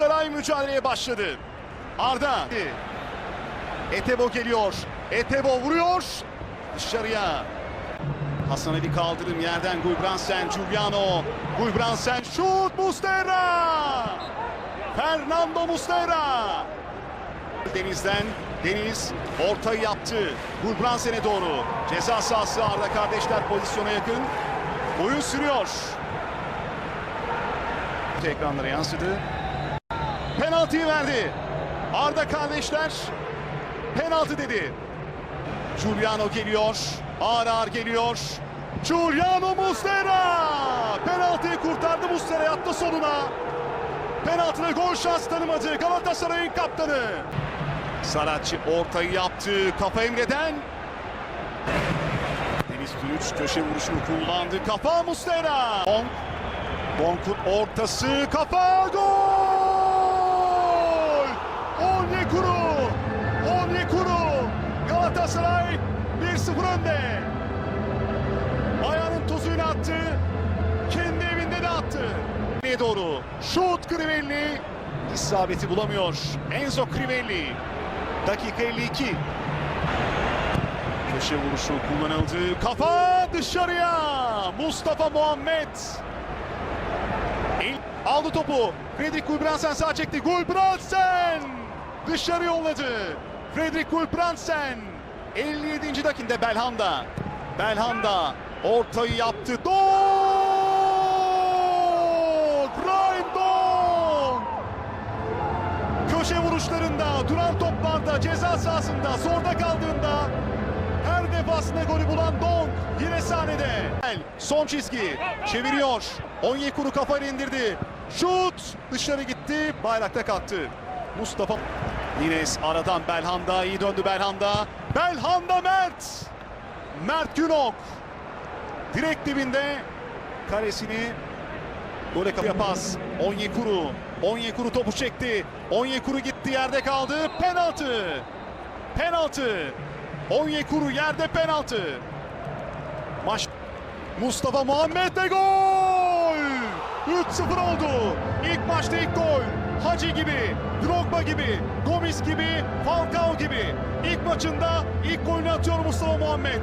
Galatasaray mücadeleye başladı. Arda. Etebo geliyor. Etebo vuruyor. Dışarıya. Hasan Ali kaldırım yerden Gulbransen, Giuliano. Gulbransen şut Mustera. Fernando Mustera. Deniz'den Deniz ortayı yaptı. Gulbransen'e doğru. Ceza sahası Arda kardeşler pozisyona yakın. Oyun sürüyor. Ekranlara yansıdı. Penaltıyı verdi. Arda kardeşler penaltı dedi. Giuliano geliyor. Ağır ağır geliyor. Giuliano Muslera. Penaltıyı kurtardı Muslera yattı sonuna. Penaltıda gol şans tanımadı Galatasaray'ın kaptanı. Saratçı ortayı yaptı. Kafa Emre'den. Deniz Türüç köşe vuruşunu kullandı. Kafa Muslera. Bonk. Bonk'un ortası. Kafa gol! 1-0 önde. Ayağının tozuyla attı. Kendi evinde de attı. Doğru? Şut Crivelli. İsabeti bulamıyor. Enzo Crivelli. Dakika 52. Köşe vuruşu kullanıldı. Kafa dışarıya. Mustafa Muhammed. El aldı topu. Fredrik Gulbrandsen sağ çekti. Gulbrandsen dışarı yolladı. Fredrik Gulbrandsen 57. dakikada Belhanda. Belhanda ortayı yaptı. Dog! Ryan Dog! Köşe vuruşlarında, duran toplarda, ceza sahasında, zorda kaldığında her defasında golü bulan Dong yine sahnede. Son çizgi çeviriyor. Onyekuru kafayla indirdi. Şut dışarı gitti. Bayrakta kalktı. Mustafa Yines aradan Belhanda iyi döndü Belhanda. Belhanda Mert. Mert Günok. Direkt dibinde karesini Gole kapıya pas. Onyekuru. Onyekuru topu çekti. Onyekuru gitti yerde kaldı. Penaltı. Penaltı. Onyekuru yerde penaltı. Maç Mustafa Muhammed de gol! 3-0 oldu. İlk maçta ilk gol. Hacı gibi, Drogba gibi, Gomis gibi, Falcao gibi. İlk maçında ilk golünü atıyor Mustafa Muhammed.